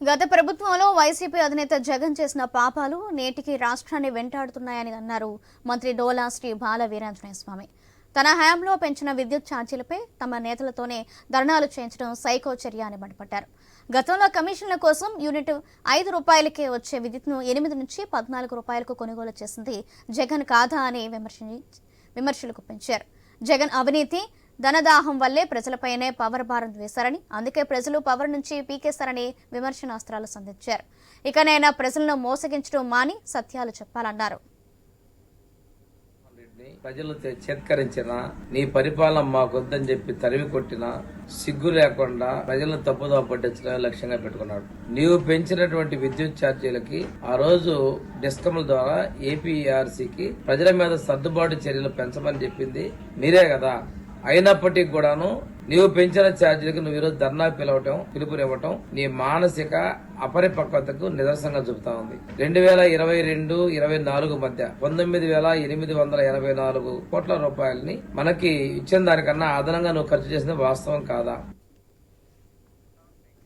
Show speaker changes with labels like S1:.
S1: గత ప్రభుత్వంలో వైసీపీ అధినేత జగన్ చేసిన పాపాలు నేటికి రాష్ట్రాన్ని వెంటాడుతున్నాయని అన్నారు మంత్రి డోలా శ్రీ బాల వీరాంజనేయ స్వామి తన హయాంలో పెంచిన విద్యుత్ ఛార్జీలపై తమ నేతలతోనే ధర్నాలు చేయించడం సైకో చర్య అని మండిపడ్డారు. గతంలో కమిషన్ల కోసం యూనిట్ ఐదు రూపాయలకే వచ్చే విద్యుత్ను ఎనిమిది నుంచి పద్నాలుగు రూపాయలకు కొనుగోలు చేసింది జగన్ కాదా అని విమర్శించి విమర్శలు గుప్పించారు జగన్ అవినీతి ధనదాహం వల్లే ప్రజలపైనే పవర్ భారం వేశారని అందుకే ప్రజలు పవర్ నుంచి పీకేశారని విమర్శనాస్త్రాలు సంధించారు. ఇకనైనా ప్రజలను మోసగించడం మాని సత్యాలు చెప్పాలన్నారు.
S2: ప్రజలు చేత్కరించిన నీ పరిపాలన మాకొద్దని చెప్పి తరివి కొట్టిన సిగ్గు లేకుండా ప్రజలను తప్పుదో పట్టించడం లక్ష్యంగా పెట్టుకున్నాడు. నీవు పెంచినటువంటి విద్యుత్ ఛార్జీలకి ఆ రోజు డిస్కమ్ల ద్వారా ఏపీఆర్సీకి ప్రజల మీద సర్దుబాటు చర్యలు పెంచమని చెప్పింది మీరే కదా. అయినప్పటికీ కూడాను నీవు పెంచిన ఛార్జీలకు నువ్వు ఈరోజు ధర్నా పిలవటం పిలుపునివ్వటం నీ మానసిక అపరిపక్వతకు నిదర్శనంగా చూపుతా ఉంది. రెండు వేల ఇరవై రెండు ఇరవై నాలుగు మధ్య పంతొమ్మిది వేల ఎనిమిది వందల ఎనభై నాలుగు కోట్ల రూపాయలని మనకి ఇచ్చిన దానికన్నా అదనంగా నువ్వు ఖర్చు చేసిన వాస్తవం కాదా?